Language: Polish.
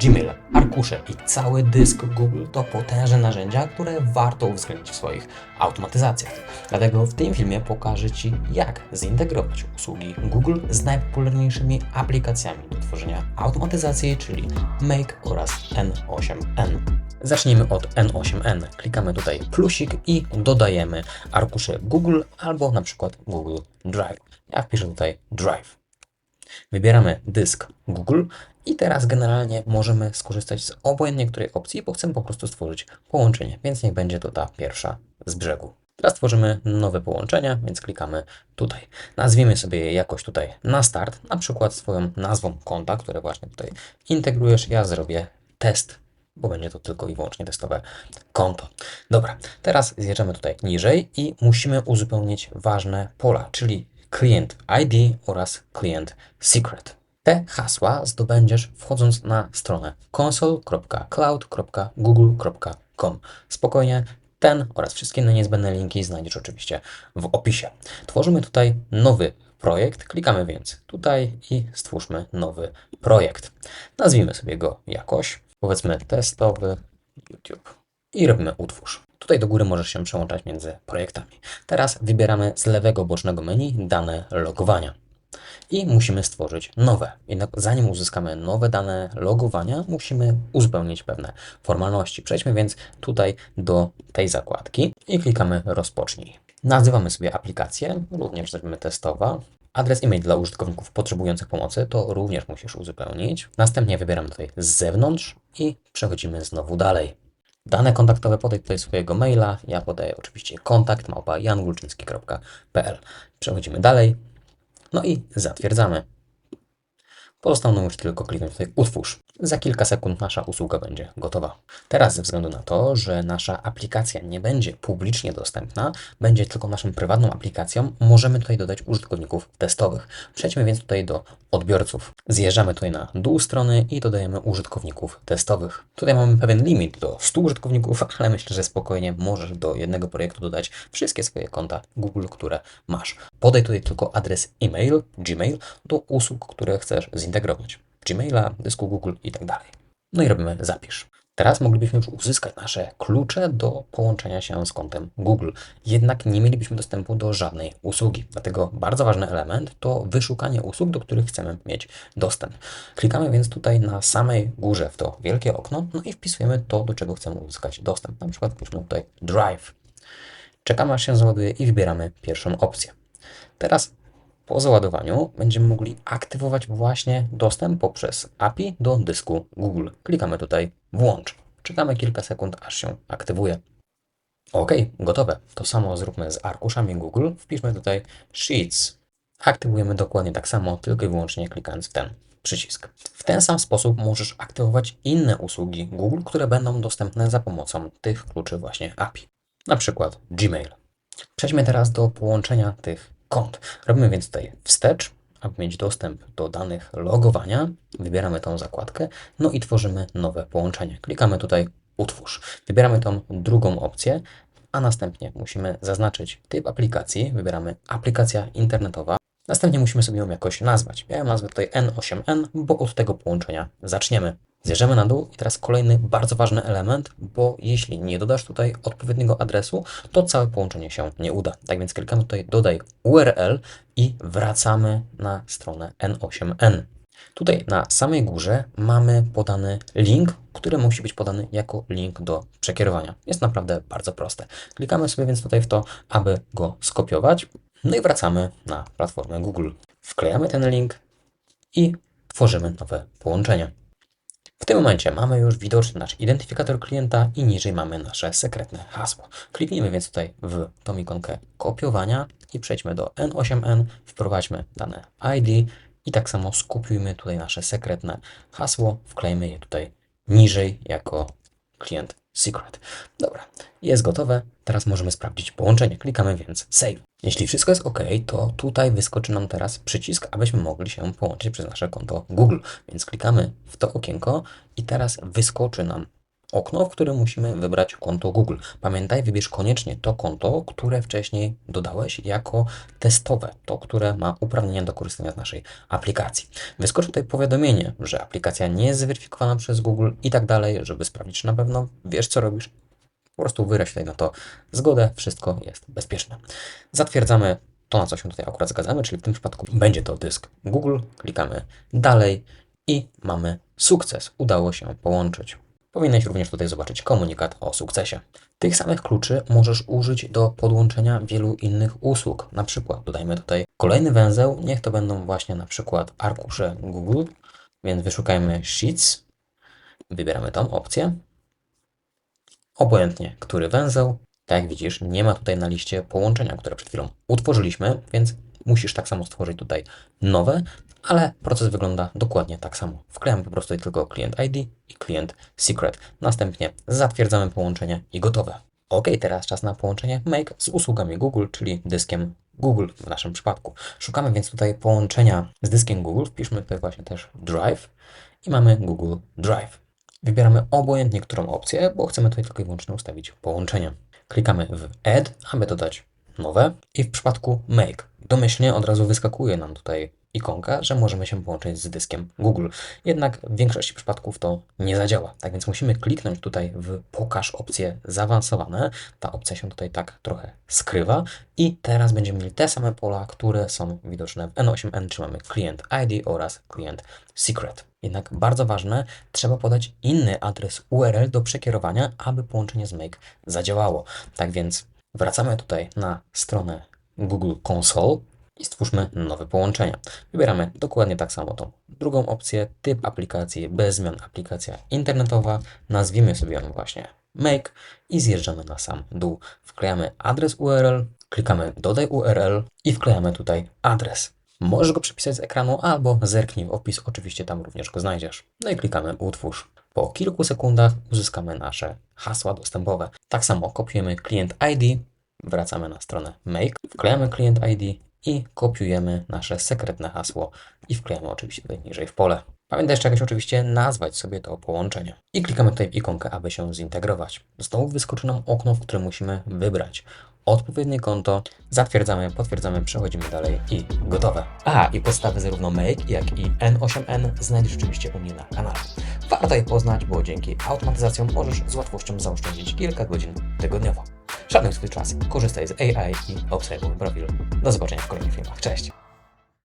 Gmail, arkusze i cały dysk Google to potężne narzędzia, które warto uwzględnić w swoich automatyzacjach. Dlatego w tym filmie pokażę Ci, jak zintegrować usługi Google z najpopularniejszymi aplikacjami do tworzenia automatyzacji, czyli Make oraz N8N. Zacznijmy od N8N. Klikamy tutaj plusik i dodajemy arkusze Google albo na przykład Google Drive. Ja wpiszę tutaj Drive. Wybieramy dysk Google i teraz generalnie możemy skorzystać z obojętnie której opcji, bo chcemy po prostu stworzyć połączenie, więc niech będzie to ta pierwsza z brzegu. Teraz tworzymy nowe połączenia, więc klikamy tutaj. Nazwijmy sobie je jakoś tutaj na start, na przykład swoją nazwą konta, które właśnie tutaj integrujesz. Ja zrobię test, bo będzie to tylko i wyłącznie testowe konto. Dobra, teraz zjeżdżamy tutaj niżej i musimy uzupełnić ważne pola, czyli klient ID oraz klient secret. Te hasła zdobędziesz wchodząc na stronę console.cloud.google.com. Spokojnie, ten oraz wszystkie inne niezbędne linki znajdziesz oczywiście w opisie. Tworzymy tutaj nowy projekt, klikamy więc tutaj i stwórzmy nowy projekt. Nazwijmy sobie go jakoś, powiedzmy testowy YouTube i robimy utwórz. Tutaj do góry możesz się przełączać między projektami. Teraz wybieramy z lewego bocznego menu dane logowania i musimy stworzyć nowe. Jednak zanim uzyskamy nowe dane logowania, musimy uzupełnić pewne formalności. Przejdźmy więc tutaj do tej zakładki i klikamy rozpocznij. Nazywamy sobie aplikację, również zrobimy testowa. Adres e-mail dla użytkowników potrzebujących pomocy to również musisz uzupełnić. Następnie wybieramy tutaj z zewnątrz i przechodzimy znowu dalej. Dane kontaktowe podaj tutaj swojego maila. Ja podaję oczywiście kontakt małpa jangulczyński.pl. Przechodzimy dalej. No i zatwierdzamy. Pozostało nam już tylko kliknąć tutaj utwórz. Za kilka sekund nasza usługa będzie gotowa. Teraz ze względu na to, że nasza aplikacja nie będzie publicznie dostępna, będzie tylko naszą prywatną aplikacją, możemy tutaj dodać użytkowników testowych. Przejdźmy więc tutaj do odbiorców. Zjeżdżamy tutaj na dół strony i dodajemy użytkowników testowych. Tutaj mamy pewien limit do 100 użytkowników, ale myślę, że spokojnie możesz do jednego projektu dodać wszystkie swoje konta Google, które masz. Podaj tutaj tylko adres e-mail, Gmail do usług, które chcesz zintegrować. Gmaila, dysku Google i tak dalej. No i robimy zapisz. Teraz moglibyśmy już uzyskać nasze klucze do połączenia się z kontem Google. Jednak nie mielibyśmy dostępu do żadnej usługi. Dlatego bardzo ważny element to wyszukanie usług, do których chcemy mieć dostęp. Klikamy więc tutaj na samej górze w to wielkie okno, no i wpisujemy to, do czego chcemy uzyskać dostęp. Na przykład wpiszmy tutaj Drive. Czekamy aż się załaduje i wybieramy pierwszą opcję. Teraz po załadowaniu będziemy mogli aktywować właśnie dostęp poprzez API do dysku Google. Klikamy tutaj włącz. Czekamy kilka sekund, aż się aktywuje. OK, gotowe. To samo zróbmy z arkuszami Google. Wpiszmy tutaj Sheets. Aktywujemy dokładnie tak samo, tylko i wyłącznie klikając w ten przycisk. W ten sam sposób możesz aktywować inne usługi Google, które będą dostępne za pomocą tych kluczy właśnie API. Na przykład Gmail. Przejdźmy teraz do połączenia tych kont. Robimy więc tutaj wstecz, aby mieć dostęp do danych logowania. Wybieramy tą zakładkę, no i tworzymy nowe połączenie. Klikamy tutaj utwórz. Wybieramy tą drugą opcję, a następnie musimy zaznaczyć typ aplikacji. Wybieramy aplikacja internetowa. Następnie musimy sobie ją jakoś nazwać. Ja ją nazwę tutaj N8N, bo od tego połączenia zaczniemy. Zjeżdżamy na dół i teraz kolejny bardzo ważny element, bo jeśli nie dodasz tutaj odpowiedniego adresu, to całe połączenie się nie uda. Tak więc klikamy tutaj dodaj URL i wracamy na stronę N8N. Tutaj na samej górze mamy podany link, który musi być podany jako link do przekierowania. Jest naprawdę bardzo proste. Klikamy sobie więc tutaj w to, aby go skopiować. No i wracamy na platformę Google. Wklejamy ten link i tworzymy nowe połączenie. Tym momencie mamy już widoczny nasz identyfikator klienta i niżej mamy nasze sekretne hasło. Kliknijmy więc tutaj w tą ikonkę kopiowania i przejdźmy do N8N, wprowadźmy dane ID i tak samo skopiujmy tutaj nasze sekretne hasło, wklejmy je tutaj niżej jako klient secret. Dobra, jest gotowe. Teraz możemy sprawdzić połączenie. Klikamy więc Save. Jeśli wszystko jest OK, to tutaj wyskoczy nam teraz przycisk, abyśmy mogli się połączyć przez nasze konto Google. Więc klikamy w to okienko i teraz wyskoczy nam okno, w którym musimy wybrać konto Google. Pamiętaj, wybierz koniecznie to konto, które wcześniej dodałeś jako testowe, to, które ma uprawnienia do korzystania z naszej aplikacji. Wyskoczy tutaj powiadomienie, że aplikacja nie jest zweryfikowana przez Google i tak dalej, żeby sprawdzić, czy na pewno wiesz, co robisz. Po prostu wyraź tutaj na to zgodę, wszystko jest bezpieczne. Zatwierdzamy to, na co się tutaj akurat zgadzamy, czyli w tym przypadku będzie to dysk Google. Klikamy dalej i mamy sukces. Udało się połączyć. Powinieneś również tutaj zobaczyć komunikat o sukcesie. Tych samych kluczy możesz użyć do podłączenia wielu innych usług. Na przykład dodajmy tutaj kolejny węzeł, niech to będą właśnie na przykład arkusze Google, więc wyszukajmy Sheets, wybieramy tą opcję, obojętnie który węzeł. Tak jak widzisz, nie ma tutaj na liście połączenia, które przed chwilą utworzyliśmy, więc musisz tak samo stworzyć tutaj nowe, ale proces wygląda dokładnie tak samo. Wklejamy po prostu tylko klient ID i klient secret. Następnie zatwierdzamy połączenie i gotowe. Ok, teraz czas na połączenie Make z usługami Google, czyli dyskiem Google w naszym przypadku. Szukamy więc tutaj połączenia z dyskiem Google. Wpiszmy tutaj właśnie też Drive i mamy Google Drive. Wybieramy obojętnie którą opcję, bo chcemy tutaj tylko i wyłącznie ustawić połączenie. Klikamy w Add, aby dodać nowe i w przypadku Make domyślnie od razu wyskakuje nam tutaj ikonka, że możemy się połączyć z dyskiem Google. Jednak w większości przypadków to nie zadziała. Tak więc musimy kliknąć tutaj w pokaż opcje zaawansowane. Ta opcja się tutaj tak trochę skrywa i teraz będziemy mieli te same pola, które są widoczne w N8N, czy mamy klient ID oraz klient secret. Jednak bardzo ważne, trzeba podać inny adres URL do przekierowania, aby połączenie z Make zadziałało. Tak więc wracamy tutaj na stronę Google Console i stwórzmy nowe połączenia. Wybieramy dokładnie tak samo tą drugą opcję, typ aplikacji bez zmian aplikacja internetowa, nazwijmy sobie ją właśnie Make i zjeżdżamy na sam dół. Wklejamy adres URL, klikamy dodaj URL i wklejamy tutaj adres. Możesz go przepisać z ekranu albo zerknij w opis, oczywiście tam również go znajdziesz. No i klikamy utwórz. Po kilku sekundach uzyskamy nasze hasła dostępowe. Tak samo kopiujemy klient ID, wracamy na stronę Make, wklejamy klient ID i kopiujemy nasze sekretne hasło i wklejamy oczywiście tutaj niżej w pole. Pamiętaj jeszcze jakoś oczywiście nazwać sobie to połączenie. I klikamy tutaj w ikonkę, aby się zintegrować. Znowu wyskoczy nam okno, w którym musimy wybrać odpowiednie konto, zatwierdzamy, potwierdzamy, przechodzimy dalej i gotowe. Aha, i podstawy zarówno Make, jak i N8N znajdziesz oczywiście u mnie na kanale. Warto je poznać, bo dzięki automatyzacjom możesz z łatwością zaoszczędzić kilka godzin tygodniowo. Szanuj swój czas, korzystaj z AI i obserwuj profil. Do zobaczenia w kolejnych filmach. Cześć!